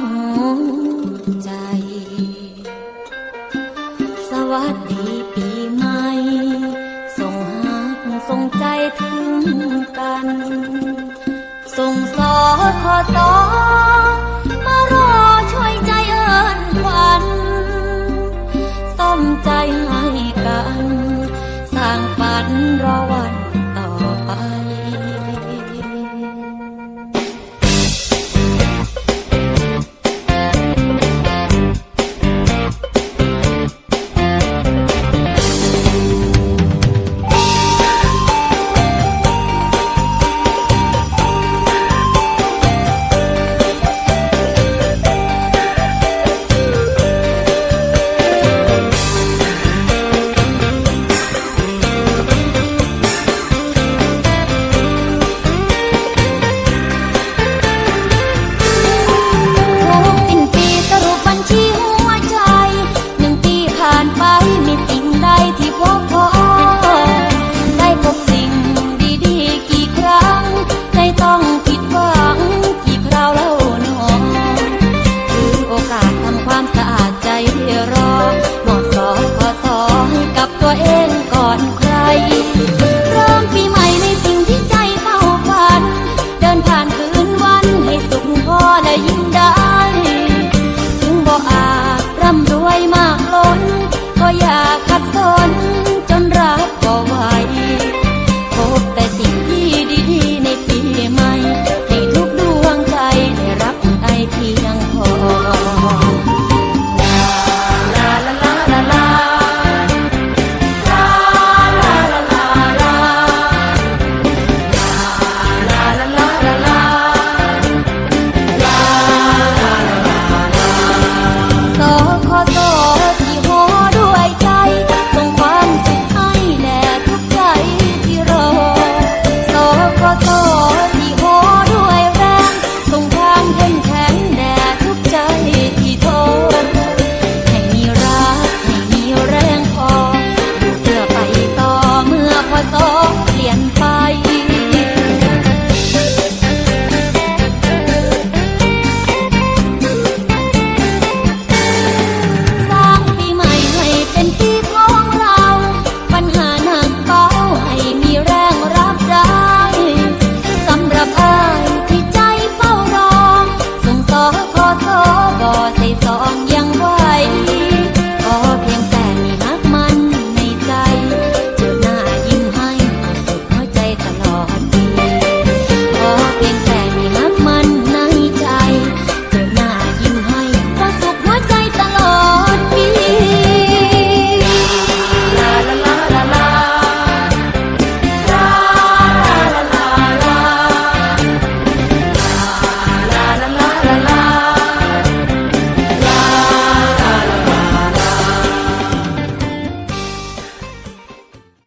หัวใจ สวัสดีปีใหม่ส่งหักส่งใจถึงกัน ส่งสอขอสอมารอช่วยใจเอิญขวัญส้มใจ tay gió